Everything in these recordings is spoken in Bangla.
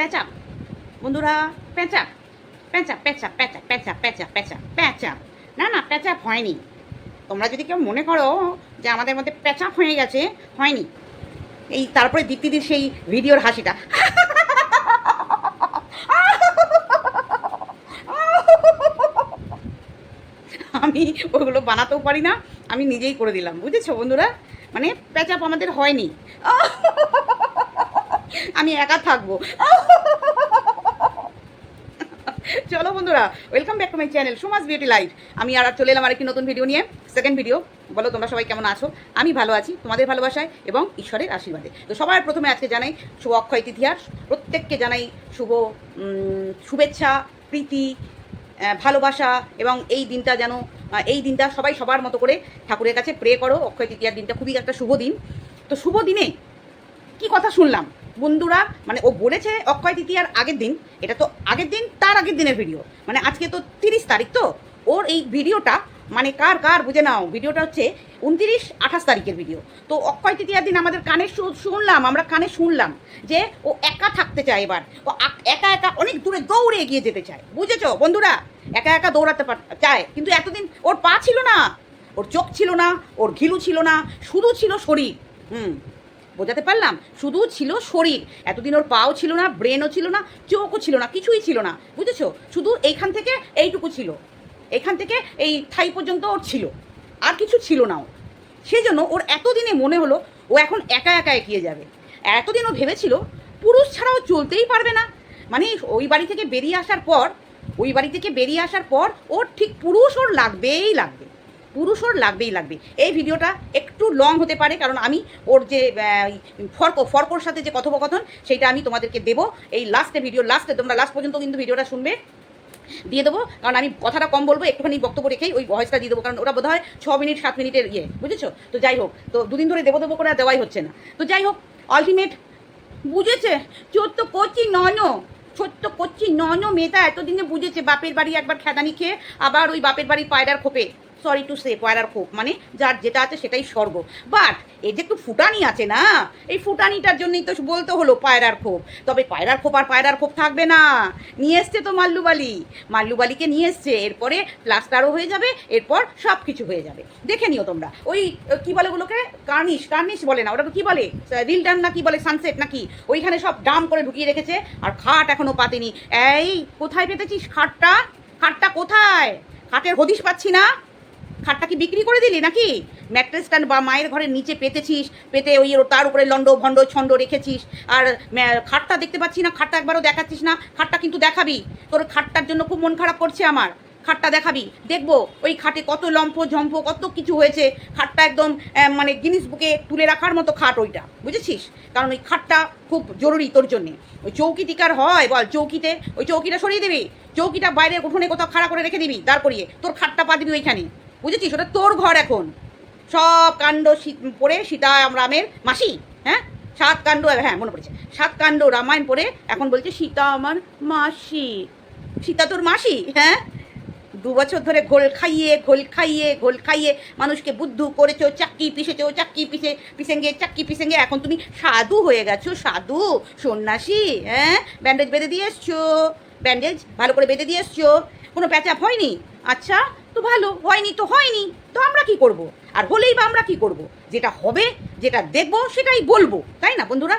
প্যাঁচা বন্ধুরা প্যাঁচা প্যাঁচা প্যাঁচা প্যাঁচা প্যাঁচা প্যাঁচা প্যাঁচা প্যাঁচা না না প্যাঁচা হয়নি। তোমরা যদি কেউ মনে করো যে আমাদের মধ্যে প্যাঁচা হয়ে গেছে, হয়নি। এই তারপরে দীপ্তিদির সেই ভিডিওর হাসিটা। আমি ওগুলো বানাতেও পারি না, আমি নিজেই করে দিলাম, বুঝেছ বন্ধুরা? মানে প্যাচাপ আমাদের হয়নি। আমি একা থাকব। চলো বন্ধুরা welcome back to my channel Suma's beauty life আমি আর চলে এলাম আরেকটি নতুন ভিডিও নিয়ে। সেকেন্ড ভিডিও বলো তোমরা সবাই কেমন আছো? আমি ভালো আছি, তোমাদের ভালোবাসায় এবং ঈশ্বরের আশীর্বাদে। তো সবার প্রথমে আজকে জানাই শুভ অক্ষয় তিথিয়ার প্রত্যেককে জানাই শুভ শুভেচ্ছা, প্রীতি ভালোবাসা এবং এই দিনটা যেন এই দিনটা সবাই সবার মতো করে ঠাকুরের কাছে প্রে করো। অক্ষয় তৃতীয়ার দিনটা খুবই একটা শুভ দিন। তো শুভ দিনে কি কথা শুনলাম? বন্ধুরা মানে ও বলেছে অক্ষয় তৃতীয়ার আগের দিন, এটা তো আগের দিন, তার আগের দিনের ভিডিও মানে আজকে তো তিরিশ তারিখ তো, ওর এই ভিডিওটা মানে কার কার, বুঝে নাও ভিডিওটা হচ্ছে উনতিরিশ, আঠাশ তারিখের ভিডিও তো অক্ষয় তৃতীয়ার দিন আমাদের কানে শুনলাম, আমরা কানে শুনলাম যে ও একা থাকতে চায় এবার। ও একা একা অনেক দূরে দৌড়ে এগিয়ে যেতে চায়, বুঝেছ? বন্ধুরা, একা একা দৌড়াতে চায়। কিন্তু এতদিন ওর পা ছিল না, ওর চোখ ছিল না, ওর ঘিলু ছিল না, শুধু ছিল শরীর। হুম। বোঝাতে পারলাম? শুধু ছিল শরীর। এতদিন ওর পাও ছিল না ব্রেনও ছিল না, চোখও ছিল না, কিছুই ছিল না, বুঝেছ? শুধু এইখান থেকে এইটুকু ছিল। এখান থেকে এই থাই পর্যন্ত ওর ছিল। আর কিছু ছিল না ওর। সেই জন্য ওর এতদিনে মনে হলো ও এখন একা একা এগিয়ে যাবে। এতদিন ও ভেবেছিল, পুরুষ ছাড়াও চলতেই পারবে না। মানে ওই বাড়ি থেকে বেরিয়ে আসার পর, ওই বাড়ি থেকে বেরিয়ে আসার পর ওর ঠিক পুরুষ ওর লাগবেই লাগবে। পুরুষ ওর লাগবেই লাগবে। এই ভিডিওটা একটু লং হতে পারে, কারণ আমি ওর যে ফর্ক, ফর্কর সাথে যে কথোপকথন, সেইটা আমি তোমাদেরকে দেবো। এই লাস্টে ভিডিও লাস্টে তোমরা লাস্ট পর্যন্ত কিন্তু ভিডিওটা শুনবে। দিয়ে দেবো, কারণ আমি কথাটা কম বলব, একটুখানি বক্তব্য রেখেই ওই ভয়েসটা দিয়ে দেবো, কারণ ওটা বোধ হয় ছ মিনিট, সাত মিনিটের ইয়ে বুঝেছ? তো যাই হোক, তো দুদিন ধরে দেবো দেবো করে দেওয়াই হচ্ছে না। তো যাই হোক আলটিমেট বুঝেছে? ছোট্ট করছি নন, ছোট্ট করছি নন মেয়েটা এতদিনে বুঝেছে, বাপের বাড়ি একবার খেদানি খেয়ে, আবার ওই বাপের বাড়ি পায়রার খোপে। সরি টু সে পয়রার খোপ মানে যার যেটা আছে সেটাই স্বর্গ। বাট এই যে একটু ফুটানি আছে না, এই ফুটানিটার জন্যই তো বলতে হলো পায়রার খোপ তবে পায়রার খোপ আর পায়রার খোপ থাকবে না। নিয়ে এসছে তো মাল্লুবালি। মাল্লুবালিকে নিয়ে এসছে, এরপরে প্লাস্টারও হয়ে যাবে, এরপর সব কিছু হয়ে যাবে। দেখে নিও তোমরা। ওই, কি বলে ওগুলোকে? কার্নিশ কার্নিশ বলে না, ওটা কি বলে? রিল ডান না কি বলে সানসেট নাকি ওইখানে সব ডাম করে ঢুকিয়ে রেখেছে, আর খাট এখনও পাতেনি। এই, কোথায় পেতেছিস খাটটা? খাটটা কোথায়? খাটের হদিশ পাচ্ছি না। খাটটা কি বিক্রি করে দিলি নাকি? ম্যাট্রেসটা বা মায়ের ঘরের নিচে পেতেছিস, পেতে ওই তার উপরে লন্ড ভণ্ড ছন্ড রেখেছিস। আর খাটটা দেখতে পাচ্ছি না, খাটটা একবারও দেখাচ্ছিস না, খাটটা কিন্তু দেখাবি। তোর খাটটার জন্য খুব মন খারাপ করছে আমার। খাটটা দেখাবি। দেখব ওই খাটে কত লম্ফ ঝম্প কত কিছু হয়েছে। খাটটা একদম মানে গিনিস বুকে তুলে রাখার মতো খাট ওইটা। বুঝেছিস? কারণ ওই খাটটা খুব জরুরি তোর জন্যে। ওই চৌকি টিকার হয়, বল, চৌকিতে, ওই চৌকিটা সরিয়ে দিবি। চৌকিটা বাইরের উঠোনে কোথাও খাড়া করে রেখে দিবি, দাঁড় করিয়ে। তোর খাটটা পা দিবি ওইখানে। বুঝেছিস? ওটা তোর ঘর এখন। সব কাণ্ড পড়ে সীতা রামের মাসি হ্যাঁ? সাত কাণ্ড হ্যাঁ মনে পড়েছে। সাত কাণ্ড রামায়ণ পড়ে এখন বলছে সীতা আমার মাসি। সীতা তোর মাসি হ্যাঁ? দু বছর ধরে ঘোল খাইয়ে ঘোল খাইয়ে ঘোল খাইয়ে মানুষকে বুদ্ধু করেছ চাক্কি পিষেছো চাক্কি পিষে পিসেঙ্গে চাক্কি পিসেঙ্গে এখন তুমি সাধু হয়ে গেছো, সাধু, সন্ন্যাসী হ্যাঁ? ব্যান্ডেজ বেঁধে দিয়ে এসছো, ব্যান্ডেজ ভালো করে বেঁধে দিয়ে এসছো। কোনো প্যাচাপ হয়নি? আচ্ছা তো ভালো হয়নি তো হয়নি তো আমরা কি করব আর হলেই বা আমরা কি করব যেটা হবে যেটা দেখবো সেটাই বলবো তাই না বন্ধুরা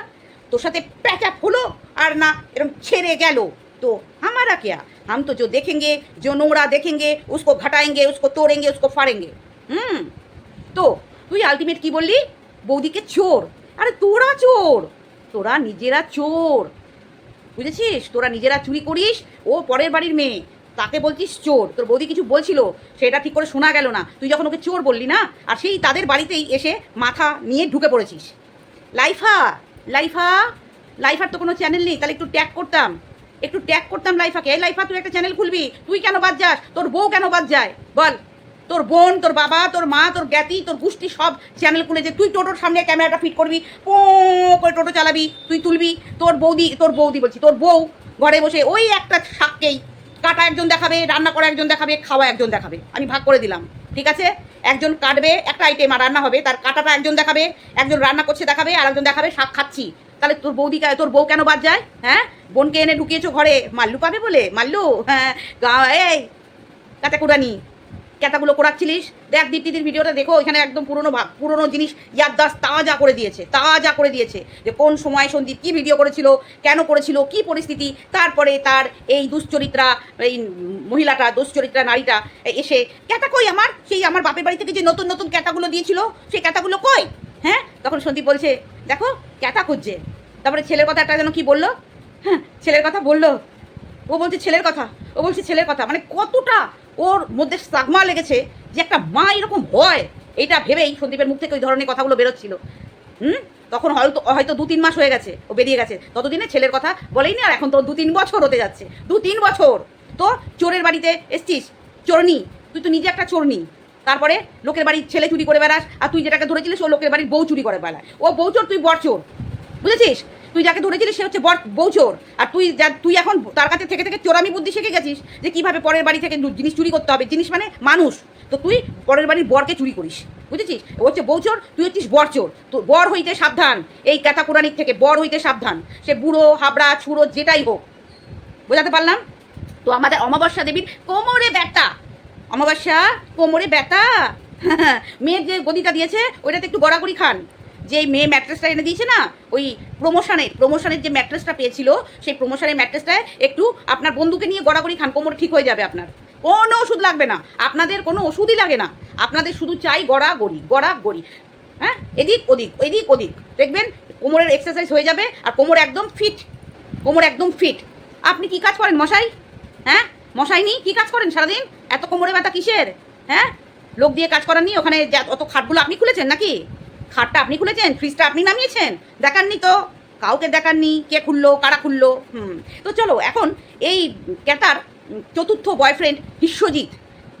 তোর সাথে প্যাচাপ হলো আর না এরকম ছেড়ে গেল तो हमारा क्या हम तो जो देखेंगे जो नोरा देखेंगे उसको घटाएंगे उसको तोड़ेंगे उसको फाड़ेंगे হুম তো তুই আলটিমেট কি বললি বৌদিকে চোর আরে তোরা চোর তোরা নিজেরা চোর বুঝেছিস তোরা নিজেরা চুরি করিস ও পরের বাড়ির মেয়ে তাকে বলছিস চোর? তোর বৌদি কিছু বলছিল? সেটা ঠিক করে শোনা গেল না। তুই যখন ওকে চোর বললি না? আর সেই তাদের বাড়িতেই এসে মাথা নিয়ে ঢুকে পড়েছিস। লাইফা লাইফা, লাইফার তো কোনো চ্যানেল নেই, তাহলে একটু ট্যাগ করতাম। একটু ট্যাগ করতাম লাইফাকে। এই লাইফা, তুই একটা চ্যানেল খুলবি? তুই কেন বাদ যাস? তোর বউ কেন বাদ যায়? বল। তোর বোন, তোর বাবা, তোর মা, তোর জ্ঞাতি, তোর গোষ্ঠী সব চ্যানেল খুলে যে তুই টোটোর সামনে ক্যামেরাটা ফিট করবি, পো, করে টোটো চালাবি, তুই তুলবি। তোর বৌদি তোর বৌদি বলছি, তোর বউ ঘরে বসে ওই একটা শাককেই কাটা একজন দেখাবে, রান্না করা একজন দেখাবে, খাওয়া একজন দেখাবে। আমি ভাগ করে দিলাম, ঠিক আছে? একজন কাটবে, একটা আইটেম আর রান্না হবে, তার কাটাটা একজন দেখাবে, একজন রান্না করছে দেখাবে, আর একজন দেখাবে শাক খাচ্ছি। তাহলে তোর বৌদি তোর বউ কেন বাদ যায়? হ্যাঁ? বোনকে এনে ঢুকিয়েছো ঘরে। মাল্লু পাবে বলে? মাল্লু হ্যাঁ গা- এই কাটা কুড়ানি ক্যাতাগুলো করাচ্ছিলিস? দেখ দীপ্তিদির ভিডিওটা দেখো এখানে একদম পুরনো পুরনো জিনিস ইয়াদদাস তাজা করে দিয়েছে, তাজা করে দিয়েছে। যে কোন সময় সন্দীপ কী ভিডিও করেছিল, কেন করেছিল, কি পরিস্থিতি, তারপরে তার এই দুশ্চরিত্রা, এই মহিলাটা, দুশ্চরিত্রা নারীটা এসে ক্যাতা কই আমার? সেই আমার বাপের বাড়ি থেকে যে নতুন নতুন ক্যাতাগুলো দিয়েছিল, সেই ক্যাতাগুলো কই? হ্যাঁ? তখন সন্দীপ বলছে, দেখো ক্যাতা খুঁজছে। তারপরে ছেলের কথা একটা যেন কি বলল? হ্যাঁ ছেলের কথা বলল। ও বলছে, ছেলের কথা? ও বলছে, ছেলের কথা। মানে কতটা ওর মধ্যে সাগমা লেগেছে যে একটা মা এরকম হয়, এটা ভেবেই সন্দীপের মুখ থেকে ওই ধরনের কথাগুলো বেরোচ্ছিল। হুম? তখন হয়তো হয়তো দু তিন মাস হয়ে গেছে, ও বেরিয়ে গেছে। ততদিনে ছেলের কথা বলেই আর এখন তো দু তিন বছর হতে যাচ্ছে। দু তিন বছর! তো চোরের বাড়িতে এসছিস? চোরনি, তুই তো নিজে একটা চোরনি। তারপরে লোকের বাড়ির ছেলে চুরি করে বেড়াস, আর তুই যেটাকে ধরেছিলিস ও লোকের বাড়ির বউ চুরি করে বেড়ায়। ও বউ চোর, তুই বর চোর। বুঝেছিস? তুই যাকে ধরেছিলিস সে হচ্ছে বর বউচোর আর তুই যা, তুই এখন তার কাছে থেকে থেকে চোরামি বুদ্ধি শিখে গেছিস যে কীভাবে পরের বাড়ি থেকে জিনিস চুরি করতে হবে। জিনিস মানে মানুষ। তো তুই পরের বাড়ির বরকে চুরি করিস। বুঝেছিস? ও হচ্ছে বউচোর তুই হচ্ছিস বর চোর। তো বর হইতে সাবধান। এই ক্যাথা কোরআনিক থেকে বর হইতে সাবধান। সে বুড়ো, হাবড়া ছুড়ো যেটাই হোক। বোঝাতে পারলাম? তো আমাদের অমাবস্যা দেবীর কোমরে ব্যথা। অমাবস্যা কোমরে ব্যথা। মেয়ের যে গদিটা দিয়েছে, ওইটাতে একটু গড়াগড়ি খান। যে মেয়ে ম্যাট্রেসটা এনে দিয়েছে না, ওই প্রমোশনের প্রমোশনের যে ম্যাট্রেসটা পেয়েছিল, সেই প্রমোশনের ম্যাট্রেসটায় একটু আপনার বন্ধুকে নিয়ে গড়াগড়ি খান, কোমর ঠিক হয়ে যাবে আপনার। কোনো ওষুধ লাগবে না, আপনাদের কোনো ওষুধই লাগে না। আপনাদের শুধু চাই গড়া গড়ি গড়া গড়ি হ্যাঁ এদিক ওদিক এদিক ওদিক। দেখবেন, কোমরের এক্সারসাইজ হয়ে যাবে আর কোমর একদম ফিট কোমর একদম ফিট আপনি কি কাজ করেন মশাই? হ্যাঁ মশাই নি, কি কাজ করেন সারাদিন? এত কোমরে ব্যথা কিসের? হ্যাঁ লোক দিয়ে কাজ করাননি ওখানে যা- অত খাটগুলো আপনি খুলেছেন নাকি? খাটটা আপনি খুলেছেন? ফ্রিজটা আপনি নামিয়েছেন? দেখাননি তো। কাউকে দেখাননি। কে খুললো? কারা খুললো? হুম। তো চলো, এখন এই ক্যাটার চতুর্থ বয়ফ্রেন্ড বিশ্বজিৎ।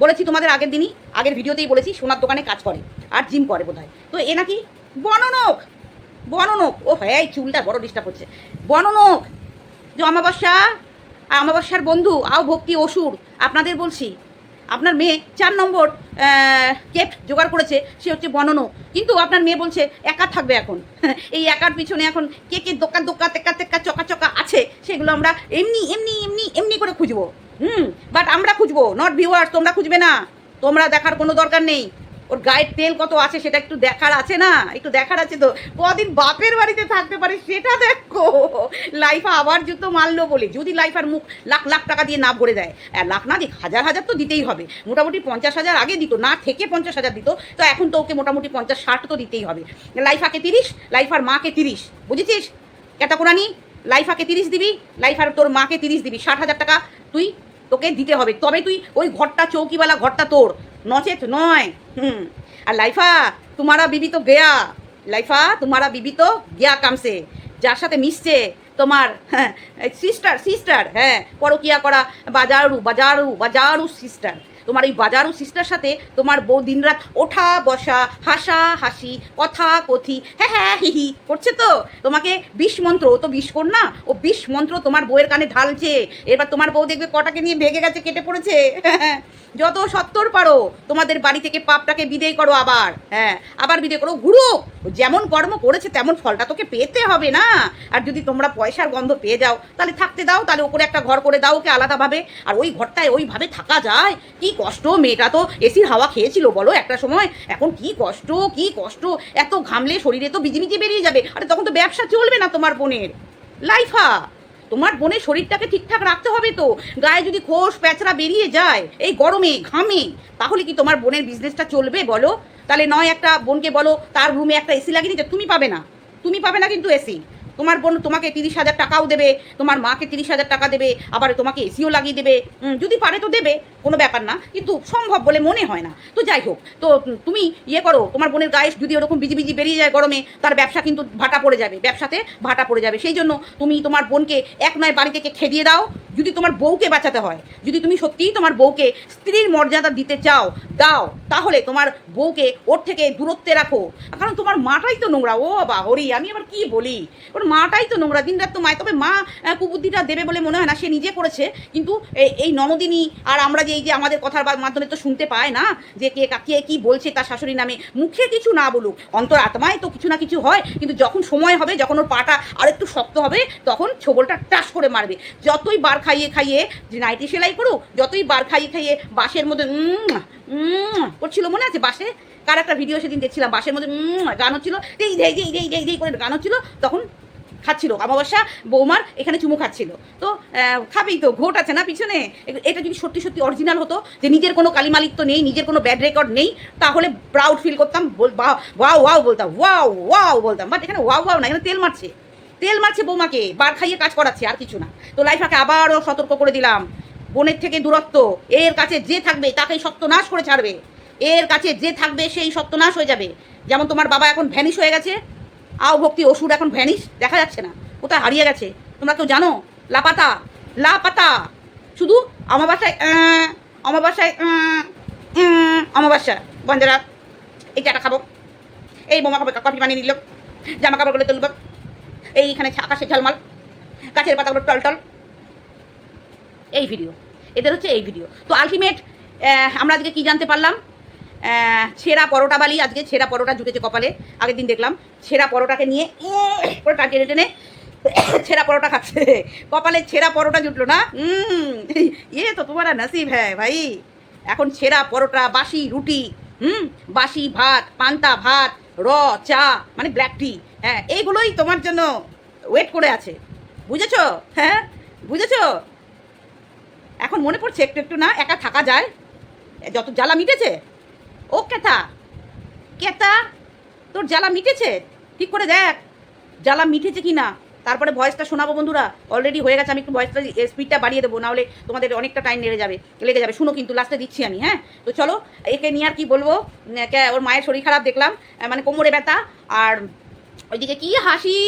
বলেছি তোমাদের আগের দিনই, আগের ভিডিওতেই বলেছি, সোনার দোকানে কাজ করে, আর জিম করে বোধহয়। তো এ নাকি বননক! বননক! ও হ্যাঁ এই চুলটা বড় ডিস্টার্ব হচ্ছে। বননক! যে অমাবস্যা অমাবস্যার বন্ধু, আও ভক্তি অসুর, আপনাদের বলছি আপনার মেয়ে চার নম্বর কেপ জোগাড় করেছে, সে হচ্ছে বননও কিন্তু আপনার মেয়ে বলছে, একা থাকবে এখন। এই একার পিছনে এখন কে কে দোকা দোকা তেকা তেকা চকা চকা আছে, সেগুলো আমরা এমনি এমনি এমনি এমনি করে খুঁজবো। হুম বাট আমরা খুঁজবো নট ভিউয়ার্স তোমরা খুঁজবে না। তোমরা দেখার কোনো দরকার নেই। ওর গায়ের তেল কত আছে সেটা একটু দেখার আছে না? একটু দেখার আছে তো। কদিন বাপের বাড়িতে থাকতে পারে সেটা দেখো। লাইফা আবার জুতো মারলো বলে। যদি লাইফার মুখ লাখ লাখ টাকা দিয়ে না ভরে দেয়, আর লাখ না দিক, হাজার হাজার তো দিতেই হবে। মোটামুটি পঞ্চাশ হাজার আগে দিত, না থেকে পঞ্চাশ হাজার দিত, তো এখন তো ওকে মোটামুটি পঞ্চাশ ষাট তো দিতেই হবে। লাইফাকে তিরিশ, লাইফার মাকে তিরিশ, বুঝেছিস? এটা কোরআনি লাইফাকে তিরিশ দিবি, লাইফার তোর মাকে তিরিশ দিবি, ষাট হাজার টাকা তুই তোকে দিতে হবে। তবে তুই ওই ঘরটা, চৌকিওয়ালা ঘরটা তোর। নচেত নয়। হুম। আর লাইফা, তোমারা বিবি তো গেয়া। লাইফা, তোমারা বিবি তো গেয়া কামসে। যার সাথে মিশছে তোমার হ্যাঁ সিস্টার সিস্টার হ্যাঁ পরকিয়া করা, বাজারু বাজারু বাজারু সিস্টার তোমার এই বাজারু সিস্টার সাথে তোমার বউ দিনরাত ওঠা, বসা, হাসা, হাসি, কথা, কথি হ্যাঁ হ্যাঁ হি হি করছে তো? তোমাকে বিষ মন্ত্র, ও তো বিষ কর না ও বিষ মন্ত্র তোমার বউয়ের কানে ঢালছে। এবার তোমার বউ দেখবে কটাকে নিয়ে ভেগে গেছে, কেটে পড়েছে। যত সত্তর পারো, তোমাদের বাড়ি থেকে পাপটাকে বিদেয় করো আবার। হ্যাঁ আবার বিদেয় করো। ঘুরুক ও যেমন কর্ম করেছে, তেমন ফলটা তোকে পেতে হবে না। আর যদি তোমরা পয়সার গন্ধ পেয়ে যাও, তাহলে থাকতে দাও, তাহলে ওপরে একটা ঘর করে দাও ওকে আলাদাভাবে। আর ওই ঘরটায় ওইভাবে থাকা যায়। কি কষ্ট? মেয়েটা তো এসির হাওয়া খেয়েছিল, বলো একটা সময়। এখন কি কষ্ট কি কষ্ট? এত ঘামলে শরীরে তো বিজিবিজি বেরিয়ে যাবে। আরে তখন তো ব্যবসা চলবে না তোমার বোনের। লাইফা, তোমার বোনের শরীরটাকে ঠিকঠাক রাখতে হবে তো। গায়ে যদি খোস প্যাঁচড়া বেরিয়ে যায়, এই গরমে, ঘামে, তাহলে কি তোমার বোনের বিজনেসটা চলবে, বলো? তাহলে নয় একটা বোনকে বলো, তার রুমে একটা এসি লাগিয়ে দিতে তুমি পাবে না। তুমি পাবে না কিন্তু এসি তোমার বোন তোমাকে তিরিশ হাজার টাকাও দেবে, তোমার মাকে তিরিশ হাজার টাকা দেবে, আবার তোমাকে এসিও লাগিয়ে দেবে যদি পারে তো দেবে, কোনো ব্যাপার না, কিন্তু সম্ভব বলে মনে হয় না। তো যাই হোক, তো তুমি ইয়ে করো, তোমার বোনের গায়ে যদি ওরকম বিজি বিজি বেরিয়ে যায় গরমে, তার ব্যবসা কিন্তু ভাটা পড়ে যাবে, ব্যবসাতে ভাটা পড়ে যাবে। সেই জন্য তুমি তোমার বোনকে এক নয় বাড়ি থেকে খেদিয়ে দাও, যদি তোমার বউকে বাঁচাতে হয়, যদি তুমি সত্যিই তোমার বউকে স্ত্রীর মর্যাদা দিতে চাও, দাও, তাহলে তোমার বউকে ওর থেকে দূরত্বে রাখো। কারণ তোমার মাটাই তো নোংরা, ও বা হরি, আমি আবার কি বলি? মাটাই তো নোংরা দিন রাত তো মায়। তবে মা কুবুদ্ধিটা দেবে বলে মনে হয় না, সে নিজে করেছে। কিন্তু এই- এই ননদিনী আর আমরা যে এই যে আমাদের কথার মাধ্যমে তো শুনতে পায় না, যে কে কা- কে বলছে তার শাশুড়ি নামে, মুখে কিছু না বলুক। অন্তর আত্মায় তো কিছু না কিছু হয়, কিন্তু যখন সময় হবে, যখন ওর পাটা আর একটু শক্ত হবে, তখন ছোবলটা টাস করে মারবে। যতই বার খাইয়ে খাইয়ে যে নাইটি সেলাই করুক, যতই বার খাইয়ে খাইয়ে বাসের মধ্যে করছিল মনে আছে বাসে কার একটা ভিডিও সেদিন দেখছিলাম বাসের মধ্যে গান হচ্ছিল এই যেই যেই যেই যেই করে গান হচ্ছিল, তখন খাচ্ছিল। অমাবস্যা বৌমার এখানে চুমু খাচ্ছিল। তো খাবেই তো, ঘোট আছে না পিছনে? এটা যদি সত্যি সত্যি অরিজিনাল হতো, যে নিজের কোনো কালিমালিক তো নেই, নিজের কোনো ব্যাড রেকর্ড নেই, তাহলে প্রাউড ফিল করতাম ওয়াও ওয়াও বলতাম ওয়াও ওয়াও বলতাম। বাট এখানে ওয়াও ওয়াও না, এখানে তেল মারছে। তেল মারছে বৌমাকে, বার খাইয়ে কাজ করাচ্ছে, আর কিছু না। তো লাইফাকে আবারও সতর্ক করে দিলাম। বোনের থেকে দূরত্ব, এর কাছে যে থাকবে, তাকেই সত্যনাশ করে ছাড়বে। এর কাছে যে থাকবে, সেই সত্যনাশ হয়ে যাবে। যেমন তোমার বাবা এখন ভ্যানিশ হয়ে গেছে আও ভক্তি ওষুধ এখন ভ্যানিশ, দেখা যাচ্ছে না। কোথায় হারিয়ে গেছে? তোমরা কেউ জানো? লাপাতা লাপাতা। শুধু অমাবাসায় অমাবাসায় অমাবাস্যা। বন্ধেরা, এই চাটা খাব। এই বোমা খাব, কফি বানিয়ে নিল। জামা কাপড়গুলো তুলব। এইখানে আকাশে ঝালমাল। গাছের পাতাগুলো টলটল এই ভিডিও এদের হচ্ছে এই ভিডিও তো আলটিমেট আমরা আজকে কি জানতে পারলাম? ছেঁড়া পরোটা বালি, আজকে ছেঁড়া পরোটা জুটেছে কপালে, আগের দিন দেখলাম। ছেঁড়া পরোটাকে নিয়ে করে টেনে টেনে ছেঁড়া পরোটা খাচ্ছে। কপালে ছেঁড়া পরোটা জুটলো না? ইয়ে তো তোমার নসিব হ্যাঁ ভাই। এখন ছেঁড়া পরোটা, বাসি রুটি, হুম, বাসি ভাত, পান্তা ভাত, র, চা মানে ব্ল্যাক টি হ্যাঁ এইগুলোই তোমার জন্য ওয়েট করে আছে। বুঝেছ? হ্যাঁ বুঝেছ? এখন মনে পড়ছে একটু একটু না, একা থাকা যায়। যত জ্বালা মিটেছে ও কেতা কেতা, তোর জ্বালা মিটেছে? ঠিক করে দেখ, জ্বালা মিটেছে কি না তারপরে ভয়েসটা শোনাবো বন্ধুরা অলরেডি হয়ে গেছে, আমি একটু ভয়েসটা স্পিডটা বাড়িয়ে দেবো, নাহলে তোমাদের অনেকটা টাইম লেগে যাবে লেগে যাবে। শুনো কিন্তু লাস্টে দিচ্ছি আমি হ্যাঁ? তো চলো, একে নিয়ে আর কি বলব ওর মায়ের শরীর খারাপ দেখলাম মানে কোমরে ব্যথা, আর ওইদিকে কি হাসি?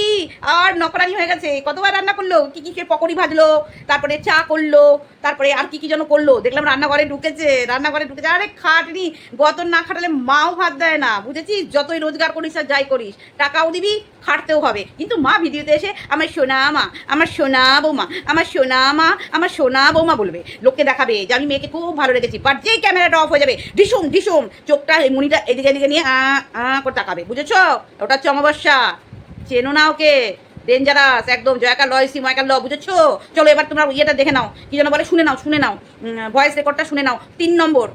আর নকরানি হয়ে গেছে। কতবার রান্না করল? কি কি পকোড়ি ভাজলো? তারপরে চা করল? তারপরে আর কি কি যেন করল? দেখলাম রান্নাঘরে ঢুকেছে। রান্নাঘরে ঢুকেছে। আরে খাটনি গতর না খাটালে মাও ভাত দেয় না। বুঝেছিস? যতই রোজগার করিস আর যাই করিস, টাকাও দিবি, খাটতেও হবে। কিন্তু মা ভিডিওতে এসে আমার সোনা মা, আমার সোনা বৌমা, আমার সোনা মা, আমার সোনা বৌমা বলবে, লোককে দেখাবে যে আমি মেয়েকে খুব ভালো রেখেছি বাট যেই ক্যামেরাটা অফ হয়ে যাবে ডিসুম ডিসুম চোখটা এই মুনিটা এদিকে এদিকে নিয়ে, আ আ, করে তাকাবে। বুঝেছ? ওটা হচ্ছে অমাবস্যা। চেনো না ওকে। ডেঞ্জারাস একদম জয়কার লয় সি ময়কার ল বুঝেছ? চলো এবার তোমরা ইয়েটা দেখে নাও, কি যেন বলে, শুনে নাও শুনে নাও। ভয়েস রেকর্ডটা শুনে নাও। তিন নম্বর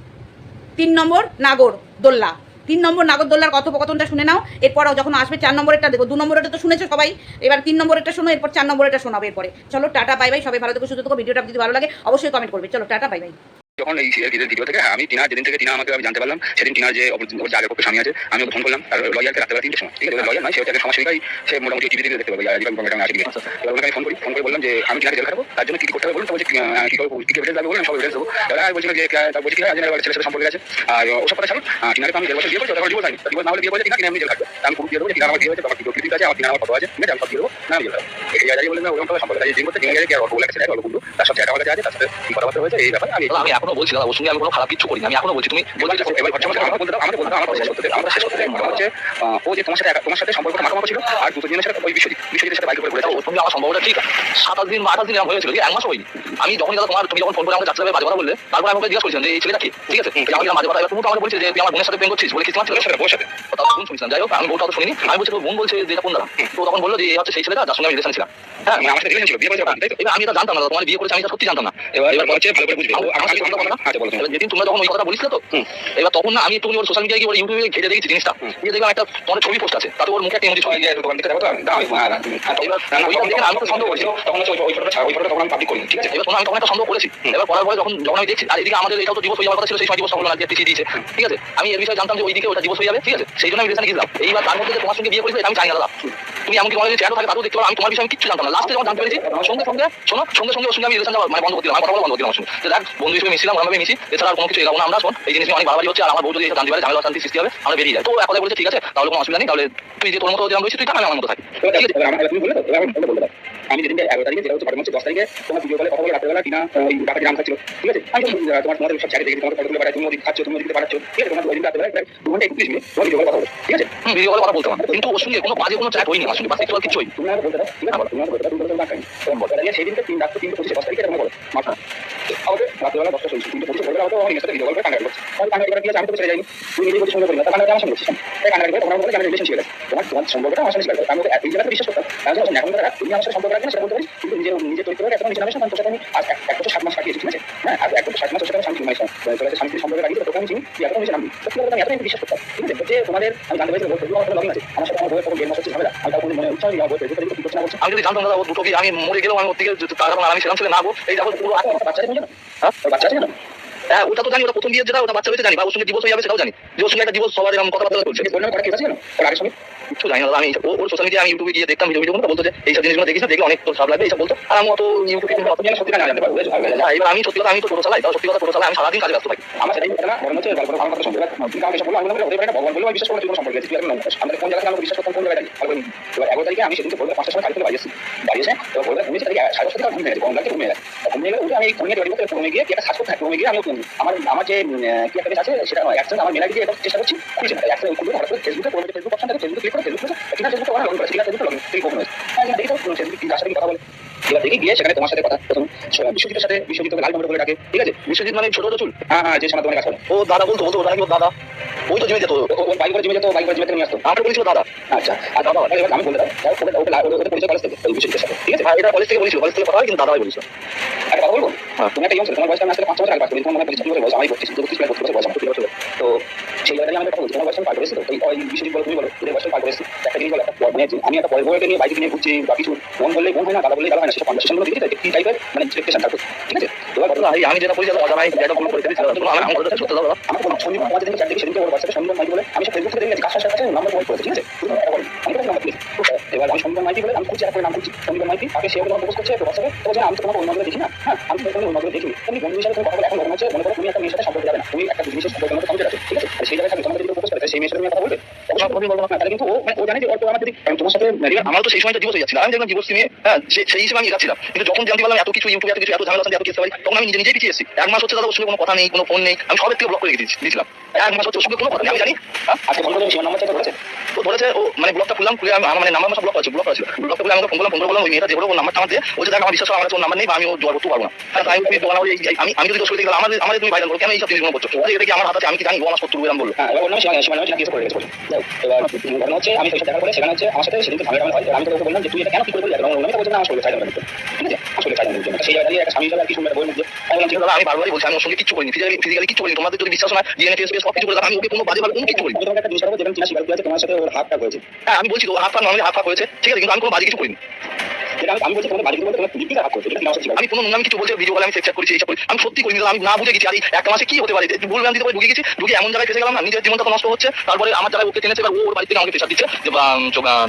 তিন নম্বর নাগর দোল্লা। তিন নম্বর নাগরদোল্লার কথোপকথনটা শুনে নাও এরপর যখন আসবে চার নম্বরেরটা দেখো, দু নম্বরেরটা তো শুনেছো সবাই? এবার তিন নম্বরেরটা শোনো, এরপর চার নম্বরেরটা শোনাবে এরপরে। চলো, টাটা, বাই বাই, সবাই ভালো থেকো, সুস্থ ভিডিওটা যদি ভালো লাগে, অবশ্যই কমেন্ট করবে। চলো, টাটা, বাই বাই। যখন এই সিরিয়াল ভিডিও থেকে হ্যাঁ আমি টিনা যেদিন থেকে টিনা আমাকে আমি জানতে পারলাম সেদিন টিনার যে ওর যে পক্ষে স্বামী আছে আমি ওকে ফোন করলাম আর লয়ারকে রাত্রে বেলা তিনটে সময় ঠিক আছে? লয়ার নয় সে হচ্ছে একটা সমাজসেবিকাই সে মোটামুটি টিভি দেখতে পাবে আজকাল প্রোগ্রামে আসে আচ্ছা, এবার ওনাকে আমি ফোন করি ফোন করে বললাম যে আমি টিনাকে জেল খাব তার জন্য কি কি করতে হবে বলুন তো বলছে কি করব কি কি লাগবে বলুন সব এভিডেন্স দেবো। এবার বলছিলাম যে তার বলছি কি আজ ছেলের সাথে সম্পর্ক আছে। আর ওসব কথা ছাড়ুন টিনাকে তো আমি দেড় বছর ডিভোর্স হয়নি। ডিভোর্স না হলে টিনা আমি জেল আমি পুরো দিয়ে দেবো টিনা আমার বিয়ে হয়েছে আমার ভিডিও ক্লিপ আছে আমার টিনা আমার ফটো আছে ঠিক আছে? আমি সব দিয়ে দেবো না আমি জেল খাব এই জায়গায় বললাম ওরকম সম্পর্ক আছে। যে করতে টিনা গেছে কি আর অল্প অল্প তার সাথে আমার কাছে আছে তার সাথে কথাবার্তা হয়েছে এই ব্যাপারে আমি আমি এখনও বলছি দাদা ওর সঙ্গে আমি কোনো খারাপ কিছু করিনি। আমি এখনও বলছি তুমি আমাকে আমাকে আমার শেষ করতে হচ্ছে ও যে তোমার সাথে তোমার সাথে সম্পর্কটা মাখামাখা ছিল আর দুটো জনের সাথে ওই বিশ্বজিৎ বিশ্বজিতের সাথে বাইক করে ওর সঙ্গে আমার সম্ভবটা ঠিক সাতাশ দিন বা আঠাশ দিন এরকম হয়েছিল যে এক মাস হয়নি। আমি যখন দাদা তোমার তুমি যখন ফোন করে আমাকে যাচ্ছে বাজে কথা বললে তারপর আমি জিজ্ঞাসা করেছিলাম যে এই ছেলেটা কি? ঠিক আছে? তুমি আমাকে মাঝে কথা তুমি তো আমাকে যে তুই আমার বোনের সাথে প্রেম করছিস বলে কি তোমার ছেলের সাথে বসে বোন শুনছিলাম। যাই হোক আমি বউটা তো শুনিনি। আমি বলছি তোর বোন বলছে যে এটা কোন দাদা? তো তখন বলল যে এই হচ্ছে সেই ছেলেটা যার সঙ্গে আমি রিলেশন ছিলাম। হ্যাঁ আমার সাথে রিলেশন ছিল বিয়ে করেছে তাই তো? এবার আমি এটা জানতাম না তোমার বিয়ে করেছে আমি সত্যি জানতাম না। এবার এবার বলছে ভালো করে বুঝবে। ও আমার সাথে আমার কথা আচ্ছা বলো এবার যেদিন তোমরা যখন ওই বলিস তো এবার তখন না আমি একটু ওর সোশ্যাল মিডিয়ায় গিয়ে ওর ইউটিউবে ঘেটে দেখেছি জিনিসটা। গিয়ে দেখলাম একটা তোমার ছবি পোস্ট আছে তাতে ওর মুখে একটা ইমোজি ছবি। ওই দোকান থেকে যাব আমি এবার ওইটা দেখে আমি তো সন্দেহ করেছি। তখন ওই- ওই ফটোটা ওই ফটোটা তখন আমি পাবলিক করি ঠিক আছে? এবার তোমার আমি তখন একটা সন্দেহ করেছি। এবার করার পরে যখন যখন আমি দেখছি আর এদিকে আমাদের এটাও তো দিবস হয়ে যাওয়ার কথা ছিল সেই সময় দিবস হলো না পিছিয়ে দিয়েছে। ঠিক আছে? আমি এর বিষয়ে জানতাম যে ওইদিকে ওটা দিবস হয়ে যাবে ঠিক আছে? সেই জন্য আমি রিলেশনে গেছিলাম এইবার তার মধ্যে তোমার সঙ্গে বিয়ে করেছে আমি জানি না দাদা। তুমি এমনকি তোমার যদি চ্যাটও থাকে তাতেও দেখতে পারো আমি তোমার বিষয়ে আমি কিচ্ছু জানতাম না। লাস্টে যখন জানতে পেরেছি সঙ্গে সঙ্গে শোনো সঙ্গে সঙ্গে ওর সঙ্গে আমি রিলেশন মানে বন্ধ করে দিলাম আমি কথা বন্ধ করে দিলাম ওর সঙ্গে। দেখ বন্ধু হিসেবে মিশছিলাম ওরভাবে মিশি এছাড়া আর কোনো কিছু এগাবো না আমরা শোন এই জিনিস নিয়ে অনেক বাড়াবাড়ি হচ্ছে আর আমার বউ যদি জানতে পারে ঝামেলা শান্তি সৃষ্টি হবে আমরা বেরিয়ে যাই তো এক কথা বলেছে ঠিক আছে তাহলে কোনো অসুবিধা নেই তাহলে তুই যে তোর মতো যেরকম রয়েছে তুই থাক আমার মতো থাকি তুমি বলে দাও আমি বলে আমি যেদিনকে এগারো তারিখে যেটা হচ্ছে ঘটনা হচ্ছে দশ তারিখে তোমার ভিডিও কলে কথা বলে রাত্রেবেলা টিনা ওই ডাকাতি নাম খাচ্ছিল ঠিক আছে আমি তো, তোমার তোমাদের সব চ্যাটে দেখি তোমার ফটো তুলে তুমি ওদিকে খাচ্ছ তুমি ওদিকে পাঠাচ্ছ ঠিক আছে তোমার ওই দিন প্রায় দু ঘণ্টা একত্রিশ মিনিট তোমার ভিডিও কলে কথা বলো ঠিক আছে ভিডিও কলে কথা বলতে আমার কিন্তু ওর সঙ্গে কোনো বাজে কোনো চ্যাট হয়নি আমার সঙ্গে বাসে কিছু হয়নি তুমি বলতে দাও তুমি বলতে দাও তুমি বলতে দাও তোমার বলতে দাও সেই দিনকে তিন রাত্রে তিনটে পঁচিশে দশ তারিখে তোমার বলো মাথা আমাকে রাত্রেবেলা দশটা চলছে তিনটে পঁচিশে বলতে হয়তো আমার সাথে কান্নাকাটি করছে। আমি কান্নাকাটি করে আমি তো ছেড়ে যাইনি তুমি নিজেই বলতে করি না। তা কান্নাকাটি আমার সঙ্গে করছিস তাই কান্নাকাটি করে তোমার বলে আমি রিলেশন ছিল তোমার তোমার আমি ওকে এই বিশ্বাস করতাম এখন তারা তুমি আমার সাথে কিন্তু নিজের নিজের চরিত্র এখন নিচে নামে তোর সাথে বছর সাত মাস কাটিয়েছি, ঠিক আছে? হ্যাঁ আজ এক বছর মাস তোর সাথে শান্তি মাইছে তোর সাথে শান্তি সম্পর্ক রাখি তোকে আমি চিনি, তুই এখন নিচে নামবি। তো কি আমি এতটাই বিশ্বাস করতাম তোমাদের, আমি জানতে পারছি সাথে তার কোনো মনে আমি যদি জানতাম দাদা ও দুটো কি আমি মরে গেলেও আমি ওর থেকে যে- আমি সেরকম থেকে না এই যাব পুরো হ্যাঁ বাচ্চা না হ্যাঁ ওটা তো জানি ওটা প্রথম বিয়ে যেটা ওটা বাচ্চা হয়েছে জানি বা ওর সঙ্গে ডিভোর্স হয়ে যাবে সেটাও জানি ওর সঙ্গে একটা ডিভোর্স সবার এরকম কথাবার্তা চলছে বললাম কিছু জানি না দাদা, আমি ও- ওর সোশ্যাল মিডিয়া আমি ইউটিউবে গিয়ে দেখতাম ভিডিও ভিডিও বলতো যে এইসব জিনিসগুলো দেখিস না দেখলে অনেক তোর খারাপ লাগবে এইসব বলতো আর আমি অত ইউটিউবে কিন্তু অত তুমি সত্যি না জানতে পারব? হ্যাঁ এবার আমি সত্যি কথা আমি তো টোটো চালাই সত্যি কথা টোটো চালাই আমি সারাদিন কাজে ব্যস্ত থাকি আমার সেটাই কথা না মনে হচ্ছে গল্প আমার কথা শুনতে তুমি কাউকে বলল আমি বললাম ওদের ভগবান বলল আমি বিশ্বাস করব তুই কোনো সম্পর্ক আছে আমাদের কোন জায়গায় আমরা বিশ্বাস করতাম কোন জায়গায় ভালো এবার এগারো তারিখে আমি সেদিনকে বলব পাঁচটার সময় থেকে বাড়ি এসেছি বাড়ি এসে এবার বলব ঘুমিয়েছি তারিখে সাড়ে দশটা থেকে ঘুমিয়ে গেছে গঙ্গা ঘুমিয়ে গেছে ঘুমিয়ে গেলে উঠে আমি ঘুমিয়ে রেডি করতে ঘুমিয়ে গিয়ে একটা সাজ করতে ঘুমিয়ে গিয়ে আমি আমার আমার যে কি একটা আছে সেটা নয় আমার মেলা দিয়ে এটা চেষ্টা করছি খুলছে না অ্যাক্সেস খুলবে হঠাৎ করে ফেসবুকে কোনো ফেসবুক অপশন থাকে ফেসবুকে ক্লিক করে ঠিক আছে? বিশ্বজিৎ মানে ছোট ছোট চুল হ্যাঁ হ্যাঁ যে ও দাদা বলতো বলতো ওটা নাকি দাদা ওই তো করে জিমে যেত বাইক জিমে নিয়ে আসতো আমাকে বলেছিল দাদা আচ্ছা আর দাদা আমি বলে দাও ওকে কলেজ থেকে ঠিক আছে হ্যাঁ কলেজ থেকে বলেছিল। কলেজ থেকে কথা হয় কিন্তু দাদাই বলেছিল। বলব হ্যাঁ। তুমি একটা ইয়ং ছিল তোমার বয়স আমি আসলে পাঁচ বছর তোমার মনে হয় বছর আমি বত্রিশ তো সেই জায়গায় আমি কথা বলছি তোমার বয়স পার তো? ওই তুমি বলো, ওদের বয়স পার করেছি একটা জিনিস একটা মানে আমি একটা পরের নিয়ে বাইক নিয়ে বা কিছু বোন বললে বোন হয় না দাদা বললে হয় না, সেসব কনভার্সেশনগুলো দেখি মানে এক্সপেকটেশন ঠিক আছে? ঘটনা আমি যেটা বলছি অজানাই যেটা করে ফেলেছি। আমার আমার কথা আমার কোনো সন্দীপ আমার যেদিন চার দিকে সেদিনকে ওর বাচ্চাকে বলে, আমি সব ফেসবুক থেকে দেখে করেছে ঠিক আছে? তুমি এবার আমি সন্দীপ মাইতি বলে, আমি খুঁজছি, একটা নাম খুঁজছি সন্দীপ মাইতি তাকে সে ওকে প্রপোজ করছে তো তো আমি তো তোমাকে অন্য দেখি না। হ্যাঁ আমি তো তোমাকে অন্য নজরে দেখি তুমি বন্ধু হিসাবে তুমি কথা বলে এখন মনে হচ্ছে, মনে করো তুমি একটা মেয়ের সাথে সম্পর্ক যাবে না। তুমি একটা জিনিসের সম্পর্কের মধ্যে কমতে যাচ্ছ ঠিক আছে? সেই জায়গায় তুমি তোমাকে যদি প্রপোজ করে সেই মেয়ের সাথে তুমি কথা বলবে? মানে আমার তো সেই সময়টা হয়ে আমি দেখলাম ডিভোর্স নিয়ে হ্যাঁ সেই হিসেবে আমি যাচ্ছিলাম কিন্তু যখন জানতে পারলাম এত কিছু ইউটিউবে এত কিছু এত ঝামেলা এত কিছু তখন আমি নিজে নিজেই পিছিয়ে এসেছি এক মাস হচ্ছে দাদা কোনো কথা নেই কোনো ফোন নেই আমি সবের থেকে ব্লক করে রেখে দিয়েছি- দিয়েছিলাম এক মাস হচ্ছে কোনো কথা নেই আমি জানি হ্যাঁ আজকে ফোন করে সীমা নাম্বার চাইতে বলেছে ও বলেছে ও মানে ব্লকটা খুললাম খুলে আমি আমার মানে নাম্বার সব ব্লক আছে ব্লক আছে ব্লকটা খুলে আমাকে ফোন করলাম ফোন করে বললাম ওই মেয়েটা যে বলে ওর নাম্বারটা আমার দিয়ে ও যে আমার বিশ্বাস হয়, আমার কাছে ওর নাম্বার নেই বা আমি ও জোয়ার করতে পারব না হ্যাঁ তাই তুমি বলা আমি আমি যদি দোষ করে আমার আমার তুমি ভাইরাল করো কেন এইসব জিনিসগুলো করছ বলছে, এটা কি আমার হাত আমি কি জানি ও আমার শত্রু এরকম বলল হ্যাঁ ওর নাম সীমা সীমা নামে কেস করে যাও, এবার ঘটনা হচ্ছে আমি সেই সাথে দেখা করে সেখানে হচ্ছে আমার সাথে ঝামেলা হয় আমি বললাম যে তুই এটা কেন কি করে এবং আমি তো বলছি না আমার শরীরে ঠিক আছে? আসলে চাই সেই জায়গা দিয়ে একটা স্বামী হিসাবে আর কি শুনবে বই মধ্যে। আমি দাদা আমি বারবারই বলছি আমি ওর সঙ্গে কিচ্ছু করিনি। ফিজিক্যালি ফিজিক্যালি করিনি। তোমাদের যদি বিশ্বাস না ডিএনএ টেস্ট সব কিছু করে আমি ওকে কোনো বাজে ভালো কোনো কিছু করিনি। তোমাকে একটা জিনিস স্বীকার করেছে তোমার সাথে ওর হাতটা হয়েছে। হ্যাঁ আমি বলছি তো হাত পা নর্মালি হাত পা হয়েছে। ঠিক আছে কিন্তু আমি কোনো বাজে কিছু করিনি। আমি বলছি তোমার তোমার হাত করেছে তোমার আমি কোনো নোংরামি কিছু বলছি ভিডিও আমি চেক করেছি এইসব আমি সত্যি দাদা, আমি না বুঝে গেছি। আর একটা মাসে কি হতে পারে? ভুল দিতে পারে ঢুকে গেছি ঢুকে এমন জায়গায় ফেসে গেলাম না নিজের জীবনটা নষ্ট হচ্ছে। তারপরে আমার জায়গায় ওকে এবার ওর বাড়ি থেকে আমাকে প্রেশার দিচ্ছে যে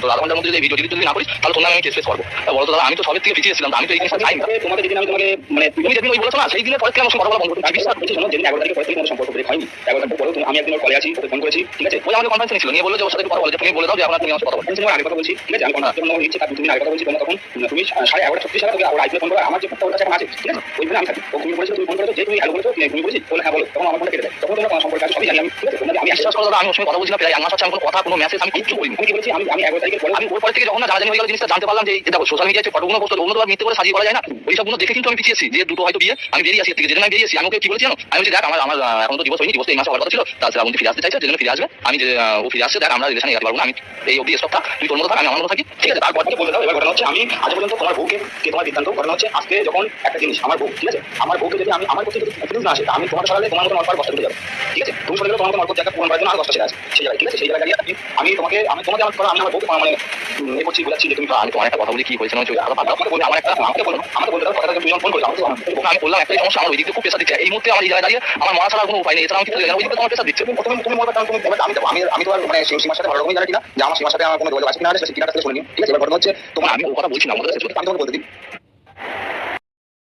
আধা ঘণ্টার মধ্যে যদি ভিডিও যদি না করিস তাহলে নামে আমি কেস ফেস করব। বলো তো আমি তো সবের থেকে পিছিয়ে ছিলাম আমি তো এই জিনিসটা চাই না। তোমাকে যেদিন আমি তোমাকে মানে তুমি তুমি যেদিন ওই বলেছ না সেই দিনের পরে আমার কথা বলা বন্ধ করছি বিশ্বাস করছি শোনো যেদিন এগারো তারিখে পরে থেকে সম্পর্ক ব্রেক হয়নি এগারো তারিখ পরে তুমি আমি একদিন ওর কলে আছি ওকে ফোন করেছি ঠিক আছে? ওই আমাকে কনফারেন্স ছিল নিয়ে বলল যে ওর সাথে কথা বলে তুমি বলে দাও যে আপনার তুমি আমার কথা বলো। আমি তোমার আগে কথা বলছি ঠিক আছে আমি তুমি আগে কথা বলছি তোমরা তখন তুমি সাড়ে এগারোটা ছত্রিশ তোকে ওর আইপিএল ফোন করে আমার যে ফোনটা ওর কাছে আছে ঠিক আছে? ওইখানে আমি থাকি। ও তুমি বলেছ তুমি ফোন করেছ যে তুমি হ্যালো বলেছ তুমি বলেছি বলে হ্যাঁ বলো তখন আমার ফোনটা কেটে দেয়। তখন তোমার সম্পর্কে আছে সবই জানি আমি ঠিক আছে? আমি বিশ্বাস করো দাদা আমি ওর সঙ্গে কথা বলছি না প্রায় এক মাস হচ্ছে আমি কোনো কথা কোনো মেসেজ আমি কিচ্ছু আমি কি বলছি? আমি আমি এগারো তারিখের পরে আমি ওর পর থেকে যখন না জানাজানি হয়ে গেল জিনিসটা জানতে পারলাম যে দেখো সোশ্যাল মিডিয়াতে ফটোগুলো পোস্ট অন্য তো মিথ্যে করে সাজিয়ে করা যায় না। ওই সবগুলো দেখে কিন্তু আমি পিছিয়েছি যে দুটো হয়তো বিয়ে আমি বেরিয়ে আসি থেকে। যেদিন আমি বেরিয়েছি আমি ওকে কি বলেছি জানো? আমি বলছি দেখ আমার আমার এখন তো দিবস হয়নি দিবস এই মাসে হওয়ার কথা ছিল। তার শ্রাবন্তী ফিরে আসতে চাইছে যেদিন ফিরে আসবে আমি যে ও ফিরে আসছে দেখ আমরা রিলেশনে যেতে পারব না আমি এই অবধি স্টপটা তুই তোর মতো থাক আমি আমার মতো থাকি ঠিক আছে? তারপর থেকে বলে দাও এবার ঘটনা হচ্ছে আমি আজ পর্যন্ত তোমার বউকে কে তোমার বৃত্তান্ত ঘটনা হচ্ছে? আজকে যখন একটা জিনিস আমার বউ ঠিক আছে? আমার বউকে যদি আমি আমার প্রতি যদি ফিলিংস না আসে আমি তোমার সরালে তোমার মতো আমার কষ্ট যাবে। ঠিক আছে? তুমি সরে গেলে তোমার মতো আমার জায়গা পূরণ করার জন্য আর কষ্ট আছে সেই জায়গায় ঠিক আছে? সেই জায়গায় দাঁড়িয়ে আমি- আমি তোমাকে আমি তোমাকে আমার আমি আমার বউকে মানে উম, এ করছি বোঝাচ্ছি যে তুমি আমি তোমার একটা কথা বলি কি হয়েছে না দাও। আমাকে বলে আমার একটা আমাকে বলো আমাকে বলতে কথাটা তুমি ফোন আমাকে আমি বললাম একটাই সমস্যা আমার ওই দিক খুব পেশা দিচ্ছে। এই মুহূর্তে আমার এই জায়গায় দাঁড়িয়ে আমার মারা ছাড়া কোনো উপায় নেই। এছাড়া আমি কিছু জানি ওই দিকে তোমার প্রেশার দিচ্ছে। তুমি প্রথমে তুমি মনে করো তুমি আমি তো আমি আমি তো আর মানে সেই সীমার সাথে ভালো রকমই জানি কিনা যে আমার সীমার সাথে আমার কোনো যোগাযোগ আছে কিনা সেটা কিনা নিই ঠিক আছে? এবার ঘটনা হচ্ছে তোমার আমি ও কথা বলছি না। আমাদের আমি তোমাকে বলতে দিই